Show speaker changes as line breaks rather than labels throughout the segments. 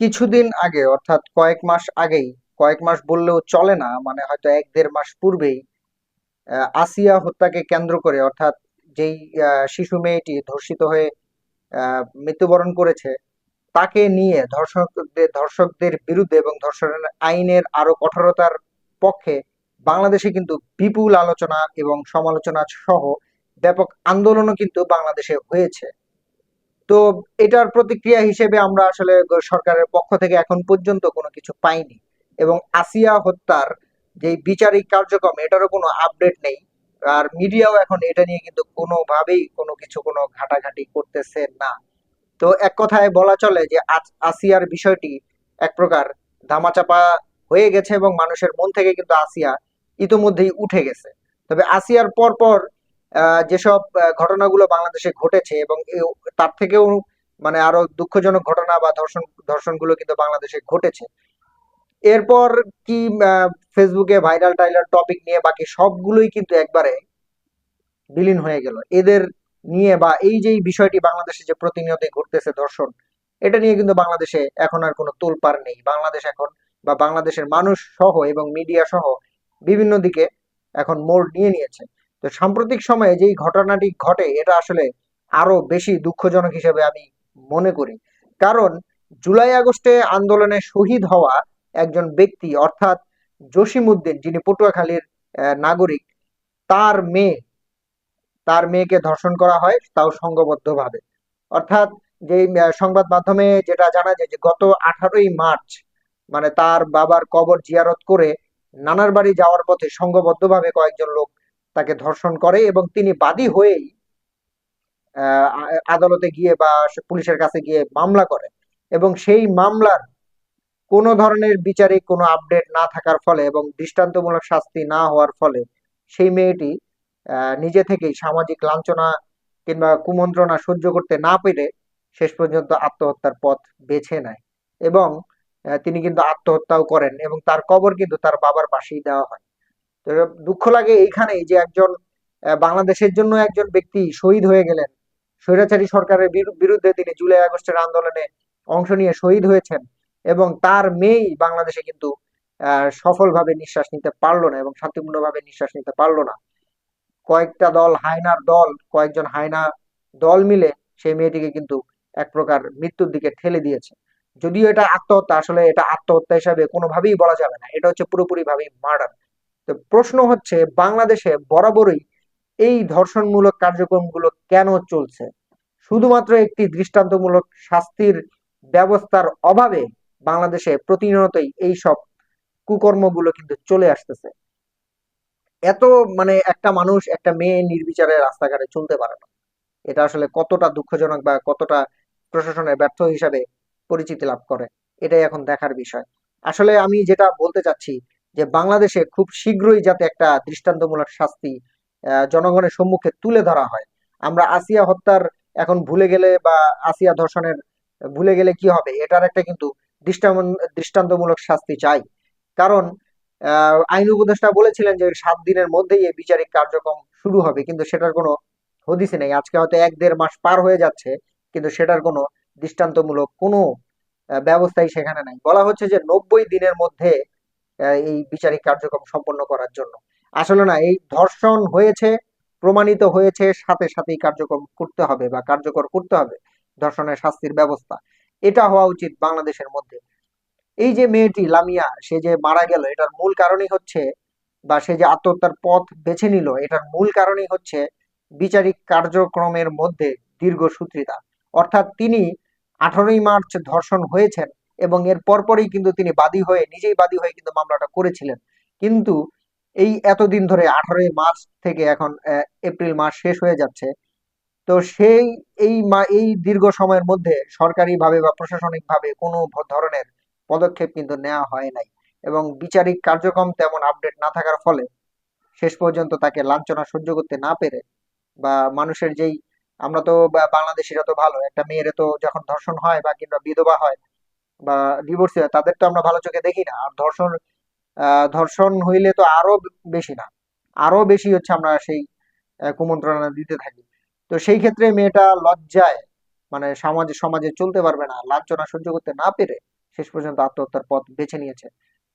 কিছুদিন আগে, অর্থাৎ কয়েক মাস আগেই, কয়েক মাস বললেও চলে না মানে হয়তো এক দেড় মাস পূর্বেই আসিয়া হত্যাকে কেন্দ্র করে, অর্থাৎ যেই শিশু মেয়েটি ধর্ষিত হয়ে মৃত্যুবরণ করেছে, তাকে নিয়ে ধর্ষকদের ধর্ষকদের বিরুদ্ধে এবং ধর্ষণের আইনের আরও কঠোরতার পক্ষে বাংলাদেশে কিন্তু বিপুল আলোচনা এবং সমালোচনা সহ ব্যাপক আন্দোলনও কিন্তু বাংলাদেশে হয়েছে। তো এটার প্রতিক্রিয়া হিসেবে আমরা আসলে সরকারের পক্ষ থেকে এখন পর্যন্ত কোনো কিছু পাইনি। এবং আসিয়া হত্যার যে বিচারিক কার্যক্রম, এটারও কোনো আপডেট নেই। আর মিডিয়াও এখন এটা নিয়ে কিন্তু কোনোভাবেই কোনো কিছু কোনো ঘাটাঘাটি করতেছে না। তো এক কথায় বলা চলে যে আস- আসিয়ার বিষয়টি এক প্রকার ধামাচাপা হয়ে গেছে এবং মানুষের মন থেকে কিন্তু আসিয়া ইতোমধ্যেই উঠে গেছে। তবে আসিয়ার পর পর যেসব ঘটনাগুলো বাংলাদেশে ঘটেছে এবং তার থেকেও মানে আরও দুঃখজনক ঘটনা বা ধর্ষণ, ধর্ষণগুলো কিন্তু বাংলাদেশে ঘটেছে। এরপর কি ফেসবুকে ভাইরাল টাইলার টপিক নিয়ে বাকি সবগুলোই কিন্তু একবারে বিলীন হয়ে গেল। এদের নিয়ে বা এই যে বিষয়টি বাংলাদেশে যে প্রতিনিয়ত ঘটতেছে ধর্ষণ, এটা নিয়ে কিন্তু বাংলাদেশে এখন আর কোনো তোলপাড় নেই। বাংলাদেশ এখন বা বাংলাদেশের মানুষ সহ এবং মিডিয়া সহ বিভিন্ন দিকে এখন মোড় নিয়ে নিয়েছে। তো সাম্প্রতিক সময়ে যেই ঘটনাটি ঘটে, এটা আসলে আরও বেশি দুঃখজনক হিসেবে আমি মনে করি। কারণ জুলাই আগস্টে আন্দোলনে শহীদ হওয়া একজন ব্যক্তি, অর্থাৎ জসিমউদ্দিন, যিনি পটুয়াখালীর নাগরিক, তার মেয়ে, তার মেয়েকে ধর্ষণ করা হয় তাও সংঘবদ্ধভাবে অর্থাৎ যে সংবাদ মাধ্যমে যেটা জানা যায় যে গত আঠারোই মার্চ মানে তার বাবার কবর জিয়ারত করে নানার বাড়ি যাওয়ার পথে সংঘবদ্ধভাবে কয়েকজন লোক তাকে ধর্ষণ করে এবং তিনি বাদী হয়েই আদালতে গিয়ে বা পুলিশের কাছে গিয়ে মামলা করে। এবং সেই মামলার কোনো ধরনের বিচারিক কোনো আপডেট না থাকার ফলে এবং দৃষ্টান্তমূলক শাস্তি না হওয়ার ফলে সেই মেয়েটি নিজে থেকেই সামাজিক লাঞ্ছনা কিংবা কুমন্ত্রণা সহ্য করতে না পেরে শেষ পর্যন্ত আত্মহত্যার পথ বেছে নেয়। এবং তিনি কিন্তু আত্মহত্যাও করেন এবং তার কবর কিন্তু তার বাবার পাশেই দেওয়া হয়। দুঃখ লাগে এইখানেই যে একজন বাংলাদেশের জন্য একজন ব্যক্তি শহীদ হয়ে গেলেন। স্বৈরাচারী সরকারের বিরুদ্ধে তিনি জুলাই আগস্টের আন্দোলনে অংশ নিয়ে শহীদ হয়েছেন এবং তার মেয়েই বাংলাদেশে কিন্তু সফলভাবে নিঃশ্বাস নিতে পারল না এবং শান্তিপূর্ণভাবে নিঃশ্বাস নিতে পারল না। কয়েকটা দল, হায়নার দল, কয়েকজন হায়না দল মিলে সেই মেয়েটিকে কিন্তু এক প্রকার মৃত্যুর দিকে ঠেলে দিয়েছে। যদিও এটা আত্মহত্যা, আসলে এটা আত্মহত্যা হিসাবে কোনোভাবেই বলা যাবে না। এটা হচ্ছে পুরোপুরি ভাবে মার্ডার তো প্রশ্ন হচ্ছে, বাংলাদেশে বরাবরই এই ধর্ষণমূলক কার্যক্রমগুলো কেন চলছে? শুধুমাত্র একটি দৃষ্টান্তমূলক শাস্তির ব্যবস্থার অভাবে বাংলাদেশে প্রতিনিয়তই এই সব কুকর্মগুলো কিন্তু চলে আসতেছে। এত মানে একটা মানুষ, একটা মেয়ে নির্বিচারে রাস্তাঘাটে চলতে পারে না। এটা আসলে কতটা দুঃখজনক বা কতটা প্রশাসনের ব্যর্থ হিসাবে পরিচিতি লাভ করে, এটাই এখন দেখার বিষয়। আসলে আমি যেটা বলতে চাচ্ছি যে বাংলাদেশে খুব শীঘ্রই যাতে একটা দৃষ্টান্তমূলক শাস্তি জনগণের সম্মুখে তুলে ধরা হয়। আমরা আসিয়া হত্যার এখন ভুলে গেলে বা আসিয়া ধর্ষণের ভুলে গেলে কি হবে? এটার একটা কিন্তু দৃষ্টান্ত দৃষ্টান্তমূলক শাস্তি চাই। কারণ আইন উপদেষ্টা বলেছিলেন যে সাত দিনের মধ্যেই এই বিচারিক কার্যক্রম শুরু হবে, কিন্তু সেটার কোনো হদিসই নেই। আজকে হয়তো এক দেড় মাস পার হয়ে যাচ্ছে, কিন্তু সেটার কোনো দৃষ্টান্তমূলক কোনো ব্যবস্থাই সেখানে নাই। বলা হচ্ছে যে নব্বই দিনের মধ্যে এই বিচারিক কার্যক্রম সম্পন্ন করার জন্য। আসলে না, এই ধর্ষণ হয়েছে, প্রমাণিত হয়েছে, সাথে সাথেই কার্যক্রম করতে হবে বা কার্যকর করতে হবে, ধর্ষণের শাস্তির ব্যবস্থা। এটা হওয়া উচিত বাংলাদেশের মধ্যে। এই যে মেয়েটি, লামিয়া, সে যে মারা গেল, এটার মূল কারণই হচ্ছে বা সে যে আত্মহত্যার পথ বেছে নিল, এটার মূল কারণই হচ্ছে বিচারিক কার্যক্রমের মধ্যে দীর্ঘসূত্রিতা। অর্থাৎ তিনি আঠারোই মার্চ ধর্ষণ হয়েছেন। এবং এর পরপরই কিন্তু তিনি বাদী হয়ে, নিজেই বাদী হয়ে কিন্তু মামলাটা করেছিলেন। কিন্তু এই এতদিন ধরে আঠারোই মার্চ থেকে এখন এপ্রিল মাস শেষ হয়ে যাচ্ছে। তো সেই, এই মা, এই দীর্ঘ সময়ের মধ্যে সরকারিভাবে বা প্রশাসনিকভাবে কোনো ধরনের পদক্ষেপ কিন্তু নেওয়া হয় নাই এবং বিচারিক কার্যক্রম তেমন আপডেট না থাকার ফলে শেষ পর্যন্ত তাকে লাঞ্ছনা সহ্য করতে না পেরে বা মানুষের যেই, আমরা তো বাংলাদেশিরা তো ভালো, একটা মেয়ের তো যখন ধর্ষণ হয় বা কিংবা বিধবা হয় বা ডিভোর্সি হয় তাদের তো আমরা ভালো চোখে দেখি না। আর ধর্ষণ ধর্ষণ হইলে তো আরও বেশি না। আরও বেশি হচ্ছে আমরা সেই কুমন্ত্রণা দিতে থাকি। তো সেই ক্ষেত্রে মেয়েটা লজ্জায় মানে সমাজে সমাজে চলতে পারবে না, লাঞ্ছনা সহ্য করতে না পেরে শেষ পর্যন্ত আত্মহত্যার পথ বেছে নিয়েছে।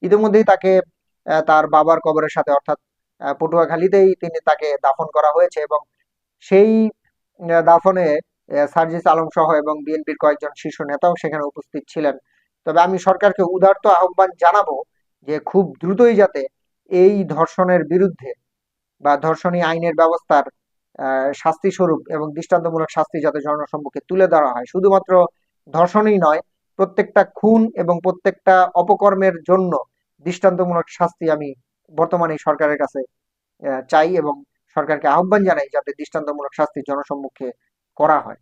ইতিমধ্যেই তাকে তার বাবার কবরের সাথে, অর্থাৎ পটুয়াখালীতেই তিনি তাকে দাফন করা হয়েছে এবং সেই দাফনে সার্জিস আলম সহ এবং বিএনপির কয়েকজন শীর্ষ নেতাও সেখানে উপস্থিত ছিলেন। তবে আমি সরকারকে উদারত আহ্বান জানাব যে খুব দ্রুতই যাতে এই ধর্ষণের বিরুদ্ধে বা ধর্ষণী আইনের ব্যবস্থার শাস্তি স্বরূপ এবং দৃষ্টান্তমূলক শাস্তি যাতে জনসম্মুখে তুলে ধরা হয়। শুধুমাত্র ধর্ষণই নয়, প্রত্যেকটা খুন এবং প্রত্যেকটা অপকর্মের জন্য দৃষ্টান্তমূলক শাস্তি আমি বর্তমানে সরকারের কাছে চাই এবং সরকারকে আহ্বান জানাই যাতে দৃষ্টান্তমূলক শাস্তি জনসম্মুখে করা হয়।